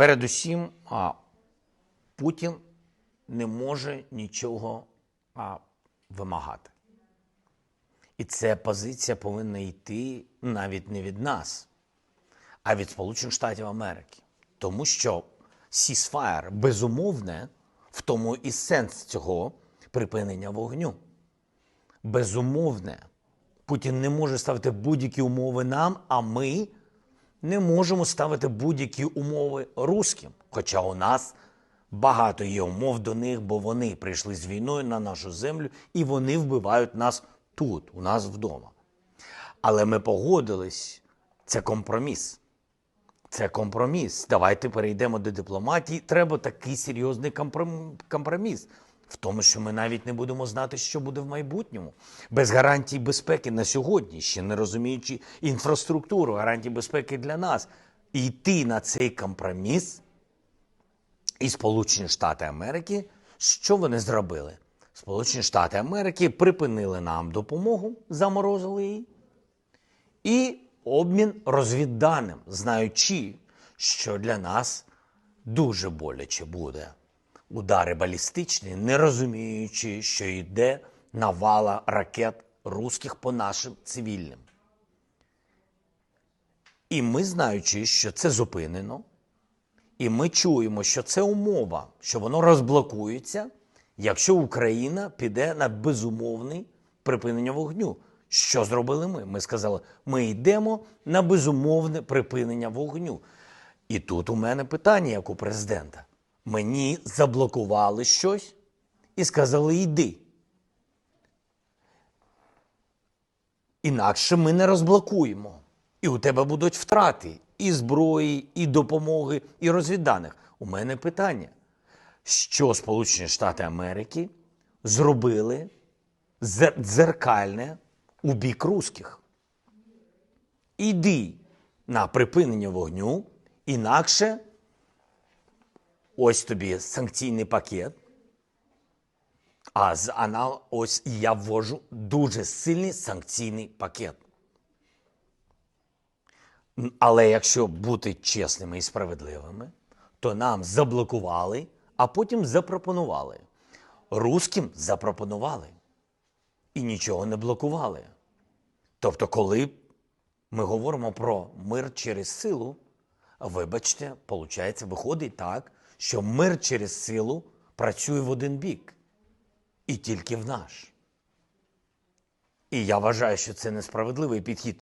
Передусім, Путін не може нічого вимагати. І ця позиція повинна йти навіть не від нас, а від Сполучених Штатів Америки. Тому що сісфаєр безумовне, в тому і сенс цього припинення вогню. Безумовне. Путін не може ставити будь-які умови нам, а ми не можемо ставити будь-які умови руським. Хоча у нас багато є умов до них, бо вони прийшли з війною на нашу землю і вони вбивають нас тут, у нас вдома. Але ми погодились, це компроміс. Це компроміс. Давайте перейдемо до дипломатії. Треба такий серйозний компром- компроміс. В тому, що ми навіть не будемо знати, що буде в майбутньому. Без гарантій безпеки на сьогодні, ще не розуміючи інфраструктуру, гарантій безпеки для нас. І йти на цей компроміс і Сполучені Штати Америки, що вони зробили? Сполучені Штати Америки припинили нам допомогу, заморозили її, і обмін розвідданим, знаючи, що для нас дуже боляче буде. Удари балістичні, не розуміючи, що йде навала ракет руських по нашим цивільним. І ми, знаючи, що це зупинено, і ми чуємо, що це умова, що воно розблокується, якщо Україна піде на безумовний припинення вогню. Що зробили ми? Ми сказали, ми йдемо на безумовне припинення вогню. І тут у мене питання, як у президента. Мені заблокували щось і сказали, йди. Інакше ми не розблокуємо. І у тебе будуть втрати і зброї, і допомоги, і розвідданих. У мене питання: що Сполучені Штати Америки зробили дзеркальне у бік русських? Іди на припинення вогню, інакше ось тобі санкційний пакет. А з анал ось я ввожу дуже сильний санкційний пакет. Але якщо бути чесними і справедливими, то нам заблокували, а потім запропонували. Руським запропонували і нічого не блокували. Тобто, коли ми говоримо про мир через силу, вибачте, виходить так, що мир через силу працює в один бік і тільки в наш. І я вважаю, що це несправедливий підхід.